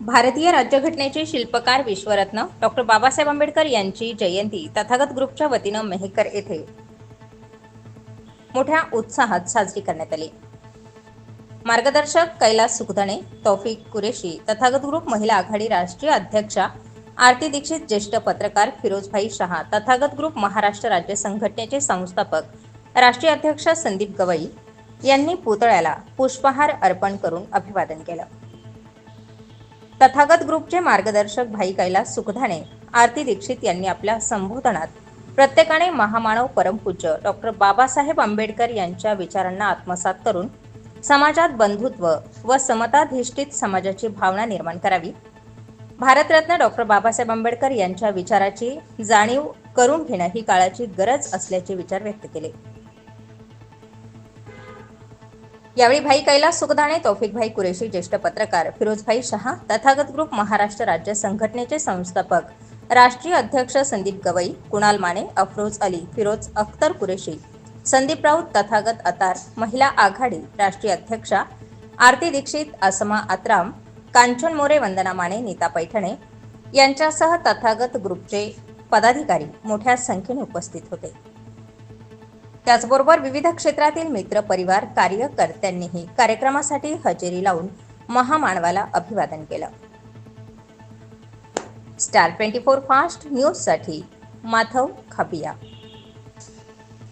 भारतीय राज्यघटनेचे शिल्पकार विश्वरत्न डॉक्टर बाबासाहेब आंबेडकर यांची जयंती तथागत ग्रुपच्या वतीनं मेहकर येथे. मोठ्या उत्साहात साजरी करण्यात आली. मार्गदर्शक कैलास सुखदणे तौफिक कुरेशी तथागत ग्रुप महिला आघाडी राष्ट्रीय अध्यक्षा आरती दीक्षित ज्येष्ठ पत्रकार फिरोजभाई शहा तथागत ग्रुप महाराष्ट्र राज्य संघटनेचे संस्थापक राष्ट्रीय अध्यक्ष संदीप गवई यांनी पुतळ्याला पुष्पहार अर्पण करून अभिवादन केलं. तथागत ग्रुपचे मार्गदर्शक भाई कैलास सुखधाणे आरती दीक्षित यांनी आपल्या संबोधनात प्रत्येकाने महामानव परमपूज्य डॉक्टर बाबासाहेब आंबेडकर यांच्या विचारांना आत्मसात करून समाजात बंधुत्व व समताधिष्ठित समाजाची भावना निर्माण करावी. भारतरत्न डॉक्टर बाबासाहेब आंबेडकर यांच्या विचाराची जाणीव करून घेणं ही काळाची गरज असल्याचे विचार व्यक्त केले. यावेळी भाई कैलास सुखदाणे तौफिकभाई कुरेशी ज्येष्ठ पत्रकार फिरोजभाई शहा तथागत ग्रुप महाराष्ट्र राज्य संघटनेचे संस्थापक राष्ट्रीय अध्यक्ष संदीप गवई कुणाल माने अफरोज अली फिरोज अख्तर कुरेशी संदीप राऊत तथागत अतार महिला आघाडी राष्ट्रीय अध्यक्षा आरती दीक्षित असमा आत्राम कांचन मोरे वंदना माने नीता पैठणे यांच्यासह तथागत ग्रुपचे पदाधिकारी मोठ्या संख्येने उपस्थित होते. त्याचबरोबर विविध क्षेत्रातील मित्र परिवार कार्यकर्त्यांनीही कार्यक्रमासाठी हजेरी लावून महामानवाला अभिवादन केलं. स्टार ट्वेंटी फोर फास्ट न्यूजसाठी माधव खापिया.